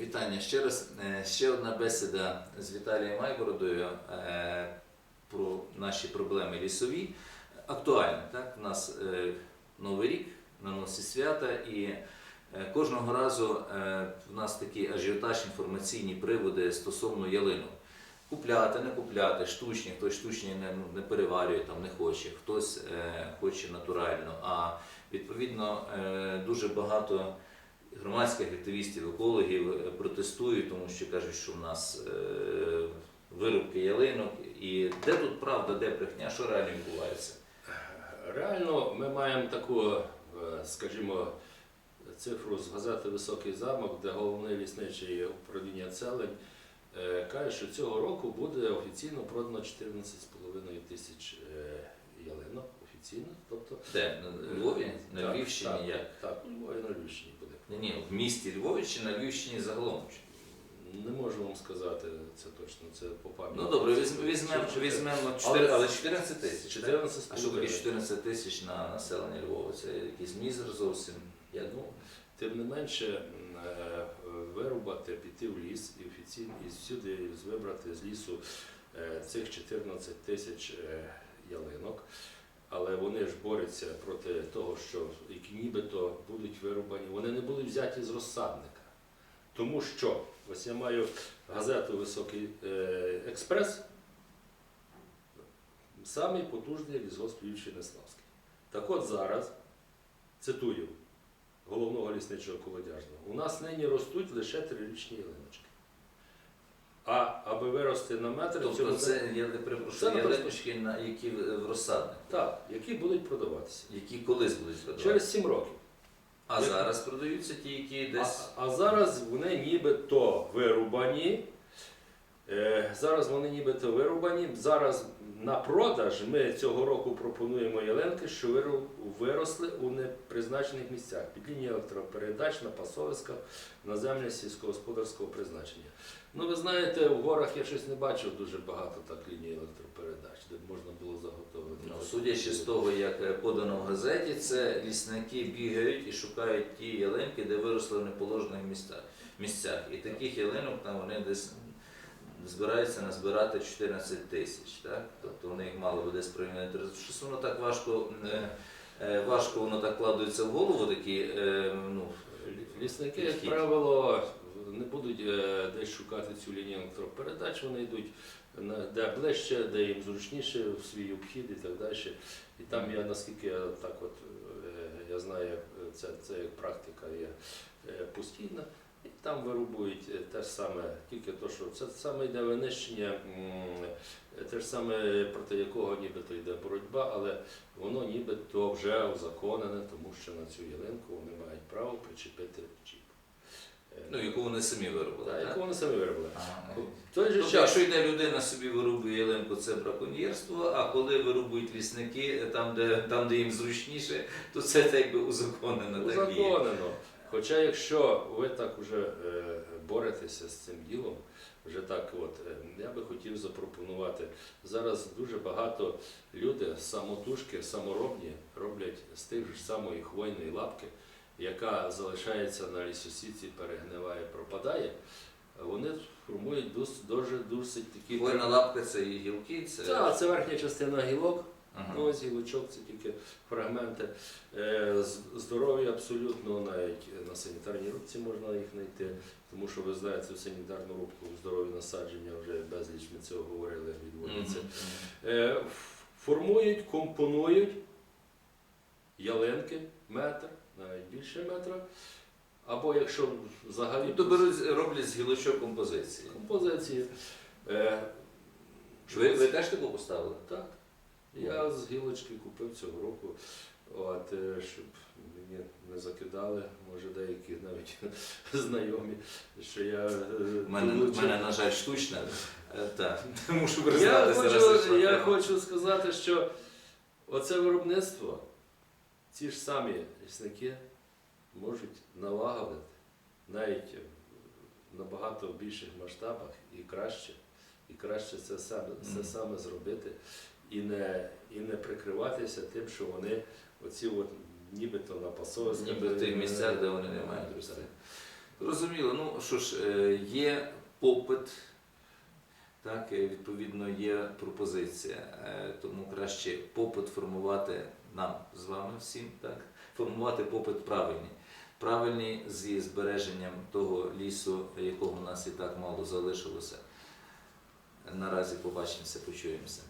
Вітання ще раз. Е, Ще одна бесіда з Віталієм Майбородою е, про наші проблеми лісові. Актуальна, так? У нас е, Новий рік на носі свята, і кожного разу в нас такі ажіотаж, інформаційні приводи стосовно ялинок. Купляти, не купляти, штучні, хтось штучні не, ну, не переварює, там, не хоче, хтось хоче натурально. А відповідно дуже багато громадських активістів, екологів е, протестують, тому що кажуть, що в нас е, вирубки ялинок. І де тут правда, де брехня, що реально відбувається? Реально, ми маємо таку, е, скажімо, цифру з газети Високий замок, де головний лісничий управління целень каже, що цього року буде офіційно продано 14,5 тисяч ялинок. Офіційно. Тобто, Де? На Львові? На Львівщині так, як? Так, у Львові на Львівщині буде. Ні, ні, в місті Львові чи на Львівщині загалом? Не можу вам сказати це точно, це по пам'яті. Ну добре, візьмемо, візьмемо, Це- Але- 4, але 14 тисяч. 14 А що таке 14 тисяч на населення Львова? Це якийсь мізер зовсім. Я Ну. Тим не менше, е, вирубати, піти в ліс і офіційно і всюди вибрати з лісу е, цих 14 тисяч е, ялинок. Але вони ж борються проти того, що які нібито будуть вирубані, вони не були взяті з розсадника. Тому що, ось я маю газету Високий е, експрес, самий потужний лісгосп Львівщини Славський. Так от зараз, цитую, головного лісничого колодяжного. У нас нині ростуть лише трирічні ялиночки. А аби вирости на метр, Тобто цього це, я не перепрошую, Це напросто- ялиночки, на які в розсадник, так, які будуть продаватися. які колись будуть продавати. Через 7 років. А зараз продаються ті, які десь. А, а зараз вони нібито вирубані. Е, зараз вони нібито вирубані. Зараз на продаж ми цього року пропонуємо ялинки, що виросли у непризначених місцях під лінією електропередач на пасовиськах на землях сільськогосподарського призначення. Ну, ви знаєте, в горах я щось не бачив дуже багато так ліній електропередач, де можна було заготовити. Ну, судячи з того, як е, подано в газеті, це лісники бігають і шукають ті ялинки, де виросли в неположених місцях. І таких ялинок там вони десь збираються назбирати 14 тисяч. Так? Тобто вони їх мало би десь прийняти. Щось воно так важко, е, е, важко воно так кладується в голову, такі, е, ну, Лісники, як правило, не будуть десь шукати цю лінію електропередач, вони йдуть де ближче, де їм зручніше в свій обхід і так далі. І там я наскільки я так от я знаю, це, це як практика є постійна. І там вирубують е, те ж саме, тільки то, що це саме йде винищення, е, те ж саме проти якого нібито йде боротьба, але воно нібито вже узаконене, тому що на цю ялинку вони мають право причепити чіп. Е, ну, яку вони самі виробили. так, так? яку вони самі виробили. Ага. Той же Тобто, час, якщо йде людина собі вирубує ялинку, це браконьєрство, а коли вирубують лісники там, де, там, де їм зручніше, то це так якби узаконено. Так узаконено. Хоча якщо ви так вже е, боретеся з цим ділом, вже так от, е, я би хотів запропонувати. Зараз дуже багато люди самотужки, саморобні роблять з тих ж самої хвойної лапки, яка залишається на лісосіці, перегниває, пропадає. Вони формують дос- дуже досить такі. Хвойна лапка це і гілки, це. Так, це верхня частина гілок, Ось гілочок це тільки фрагменти. Е, з- Здорові абсолютно, навіть на санітарній рубці можна їх знайти, тому що ви знаєте, в санітарну рубку здорові насадження вже безліч ми цього говорили, відводиться. Мгм. Е, Формують, компонують ялинки, метр, навіть більше метра. Або якщо взагалі То беруть, роблять з гілочок композиції. композиції. Е, Ви, ви теж таку поставили? Так. Я з гілочки купив цього року, от, е, щоб мені не закидали, може деякі навіть знайомі, що я. е, У мене, долучив. мене, на жаль, штучна. Е, Так, мушу я, хочу, я хочу сказати, що оце виробництво, ці ж самі лісники можуть налагодити навіть набагато більших масштабах і краще. І краще це саме, це саме зробити і не, і не прикриватися тим, що вони оці от нібито на пасовських. Ніби в тих місцях, де вони не мають рости. Зрозуміло, ну що ж, е, є попит, так, е, відповідно, є пропозиція. Е, Тому краще попит формувати нам з вами всім, так, формувати попит правильний. Правильний зі збереженням того лісу, якого у нас і так мало залишилося. Наразі побачимося, почуємося.